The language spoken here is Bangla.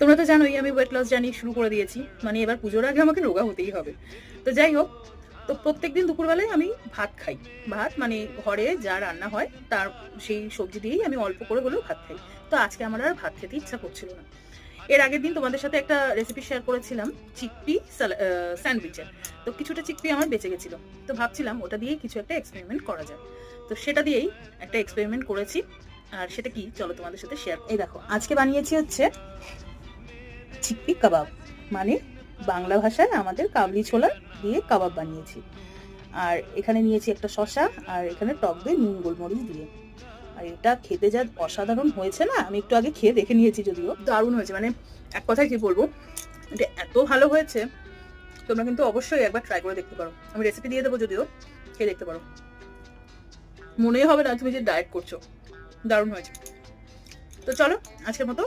তোমরা তো জানোই, আমি ওয়েট লস জার্নি শুরু করে দিয়েছি। মানে এবার পুজোর আগে আমাকে রোগা হতেই হবে। তো যাই হোক, তো প্রত্যেকদিন দুপুরবেলায় আমি ভাত খাই। ভাত মানে ঘরে যা রান্না হয়, তার সেই সবজি দিয়েই আমি অল্প করে হলেও ভাত খাই। তো আজকে আমার আর ভাত খেতে ইচ্ছা করছিল না। এর আগের দিন তোমাদের সাথে একটা রেসিপি শেয়ার করেছিলাম, চিকপি স্যান্ডউইচের। তো কিছুটা চিকপি আমার বেঁচে গেছিল। তো ভাবছিলাম ওটা দিয়েই কিছু একটা এক্সপেরিমেন্ট করা যায় তো সেটা দিয়েই একটা এক্সপেরিমেন্ট করেছি। আর সেটা কি? চলো তোমাদের সাথে শেয়ার এই দেখো, আজকে বানিয়েছি হচ্ছে চিকপি কাবাব। মানে বাংলা ভাষায় আমাদের কাবলি ছোলা দিয়ে কাবাব বানিয়েছি। আর এখানে নিয়েছি একটা শশা আর এখানে টক দই, নুন, গোলমরিচ দিয়ে। আর এটা খেতে যা অসাধারণ হয়েছে না, আমি একটু আগে খেয়ে দেখে নিয়েছি যদিও। দারুণ হয়েছে মানে এক কথায় কি বলব, এটা এত ভালো হয়েছে, তোমরা কিন্তু অবশ্যই একবার ট্রাই করে দেখতে পারো। আমি রেসিপি দিয়ে দেবো যদিও, খেয়ে দেখতে পারো। মনেই হবে না তুমি যে ডায়েট করছ। দারুণ হয়েছে। তো চলো, আজকের মতো